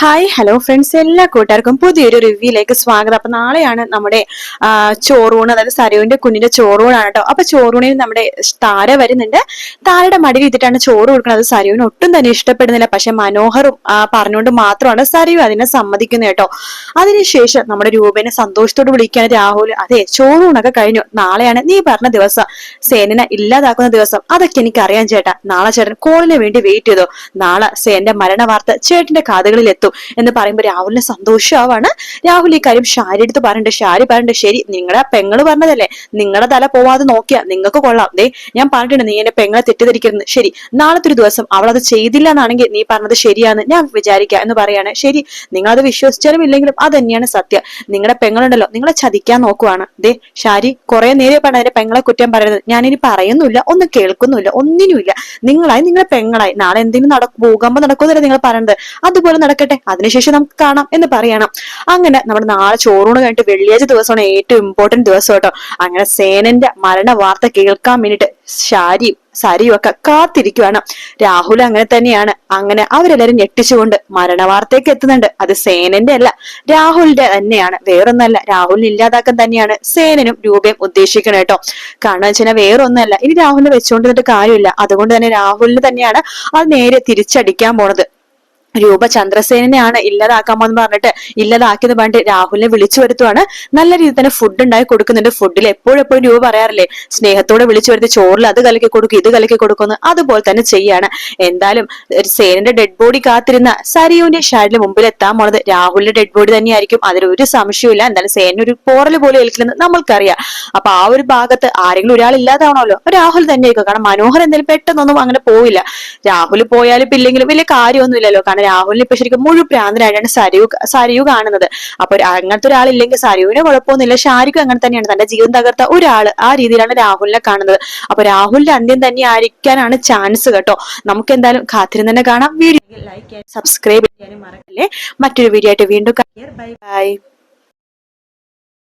Hi hello friends എല്ലാ കൂട്ടുകാർക്കും പുതിയൊരു റിവ്യൂയിലേക്ക് സ്വാഗതം. അപ്പൊ നാളെയാണ് നമ്മുടെ ചോറൂണ് അതായത് സരയുവിന്റെ കുഞ്ഞിന്റെ ചോറൂണാണ് കേട്ടോ. അപ്പൊ ചോറൂണിൽ നമ്മുടെ താര വരുന്നുണ്ട്. താരയുടെ മടിയിൽ ഇട്ടിട്ടാണ് ചോറ് കൊടുക്കുന്നത്. സരയുവിന് ഒട്ടും തന്നെ ഇഷ്ടപ്പെടുന്നില്ല. പക്ഷെ മനോഹറും പറഞ്ഞുകൊണ്ട് മാത്രമാണ് സരയു അതിനെ സമ്മതിക്കുന്നത് കേട്ടോ. അതിനുശേഷം നമ്മുടെ രൂപനെ സന്തോഷത്തോട് വിളിക്കുകയാണ് രാഹുൽ. അതെ ചോറൂണൊക്കെ കഴിഞ്ഞു. നാളെയാണ് നീ പറഞ്ഞ ദിവസം. സേനനെ ഇല്ലാതാക്കുന്ന ദിവസം. അതൊക്കെ എനിക്ക് അറിയാൻ ചേട്ടാ. നാളെ ചേട്ടൻ കോളിന് വേണ്ടി വെയിറ്റ് ചെയ്തോ. നാളെ സേന്റെ മരണ വാർത്ത ചേട്ടന്റെ കാതുകളിൽ എത്തും എന്ന് പറയുമ്പോൾ രാഹുലിന് സന്തോഷമാവാണ് രാഹുൽ ഈ കാര്യം ഷാരി എടുത്ത് പറഞ്ഞിട്ട് ഷാരി പറഞ്ഞിട്ട് ശരി നിങ്ങളുടെ പെങ്ങൾ പറഞ്ഞതല്ലേ? നിങ്ങളുടെ തല പോവാതെ നോക്കിയാ നിങ്ങൾക്ക് കൊള്ളാം. ദേ ഞാൻ പറഞ്ഞിട്ടുണ്ട് നീ എന്റെ പെങ്ങളെ തെറ്റിദ്ധരിക്കരുത് ശരി നാളത്തെ ഒരു ദിവസം അവൾ അത് ചെയ്തില്ല എന്നാണെങ്കിൽ നീ പറഞ്ഞത് ശരിയാണ് ഞാൻ വിചാരിക്കാം എന്ന് പറയാണ്. ശരി നിങ്ങൾ അത് വിശ്വസിച്ചാലും ഇല്ലെങ്കിലും അത് തന്നെയാണ് സത്യം. നിങ്ങളുടെ പെങ്ങളുണ്ടല്ലോ നിങ്ങളെ ചതിക്കാൻ നോക്കുവാണ്. ദേ ഷാരി കുറെ നേരെ പറഞ്ഞ എന്റെ പെങ്ങളെ കുറ്റം പറയുന്നത് ഞാനിനി പറയുന്നില്ല ഒന്നും കേൾക്കുന്നില്ല ഒന്നിനുമില്ല. നിങ്ങളായി നിങ്ങളെ പെങ്ങളായി. നാളെ എന്തെങ്കിലും നട ഭൂകമ്പം നടക്കുന്നില്ല നിങ്ങൾ പറയുന്നത് അതുപോലെ നടക്കട്ടെ. അതിനുശേഷം നമുക്ക് കാണാം എന്ന് പറയണം. അങ്ങനെ നമ്മൾ നാളെ ചോറൂണ് കഴിഞ്ഞിട്ട് വെള്ളിയാഴ്ച ദിവസമാണ് ഏറ്റവും ഇമ്പോർട്ടന്റ് ദിവസം കേട്ടോ. അങ്ങനെ സേനന്റെ മരണ വാർത്ത കേൾക്കാൻ വേണ്ടിട്ട് ശാരിയും സരിയും ഒക്കെ കാത്തിരിക്കുവാണ്. രാഹുൽ അങ്ങനെ തന്നെയാണ്. അങ്ങനെ അവരെല്ലാരും ഞെട്ടിച്ചുകൊണ്ട് മരണ വാർത്തയ്ക്ക് എത്തുന്നുണ്ട്. അത് സേനന്റെ അല്ല രാഹുലിന്റെ തന്നെയാണ്. വേറൊന്നല്ല രാഹുലിനെ ഇല്ലാതാക്കാൻ തന്നെയാണ് സേനനും രൂപയും ഉദ്ദേശിക്കണം കേട്ടോ. കാരണം വെച്ചാൽ വേറൊന്നല്ല ഇനി രാഹുലിനെ വെച്ചുകൊണ്ടിരുന്നിട്ട് കാര്യമില്ല. അതുകൊണ്ട് തന്നെ രാഹുലിന് തന്നെയാണ് അത് നേരെ തിരിച്ചടിക്കാൻ പോണത്. രൂപ ചന്ദ്രസേനയാണ് ഇല്ലാതാക്കാമോ എന്ന് പറഞ്ഞിട്ട് ഇല്ലാതാക്കിയെന്ന് പറഞ്ഞിട്ട് രാഹുലിനെ വിളിച്ചു വരുത്തുവാണ്. നല്ല രീതിയിൽ തന്നെ ഫുഡ് ഉണ്ടായി കൊടുക്കുന്നുണ്ട്. ഫുഡിൽ എപ്പോഴും രൂപ പറയാറില്ലേ? സ്നേഹത്തോടെ വിളിച്ചു വരുത്തി ചോറിൽ അത് കലക്കി കൊടുക്കും ഇത് കലക്കി കൊടുക്കുന്നു അതുപോലെ തന്നെ ചെയ്യാണ്. എന്തായാലും സേനന്റെ ഡെഡ് ബോഡി കാത്തിരുന്ന സരിയുവിന്റെ ഷാഡിന് മുമ്പിൽ എത്താൻ പോണത് രാഹുലിന്റെ ഡെഡ് ബോഡി തന്നെയായിരിക്കും. അതിൽ ഒരു സംശയമില്ല എന്തായാലും സേന ഒരു പോറൽ പോലെ ഏൽക്കില്ലെന്ന് നമ്മൾക്കറിയാം. അപ്പൊ ആ ഒരു ഭാഗത്ത് ആരെങ്കിലും ഒരാൾ ഇല്ലാതാവണമല്ലോ. രാഹുൽ തന്നെയായിരിക്കും. കാരണം മനോഹർ എന്തായാലും പെട്ടെന്നൊന്നും അങ്ങനെ പോവില്ല. രാഹുൽ പോയാലും ഇല്ലെങ്കിലും വലിയ കാര്യമൊന്നുമില്ലല്ലോ. കാരണം രാഹുലിന് ഇപ്പൊ ശരിക്കും മുഴു പ്രാന്തനായിട്ടാണ് സരയു സരിയു കാണുന്നത്. അപ്പൊ അങ്ങനത്തെ ഒരാളില്ലെങ്കിൽ സരയുവിനെ കുഴപ്പമൊന്നുമില്ല. ഷാരിക്കും അങ്ങനെ തന്നെയാണ്. തന്റെ ജീവിതം തകർത്ത ഒരാൾ ആ രീതിയിലാണ് രാഹുലിനെ കാണുന്നത്. അപ്പൊ രാഹുലിന്റെ അന്ത്യം തന്നെ ആയിരിക്കാനാണ് ചാൻസ് കേട്ടോ. നമുക്ക് എന്തായാലും കാത്തിരുന്ന് തന്നെ കാണാം. വീഡിയോ ലൈക്ക് ചെയ്യാനും സബ്സ്ക്രൈബ് ചെയ്യാനും മറക്കല്ലേ. മറ്റൊരു വീഡിയോ ആയിട്ട് വീണ്ടും ബൈ ബൈ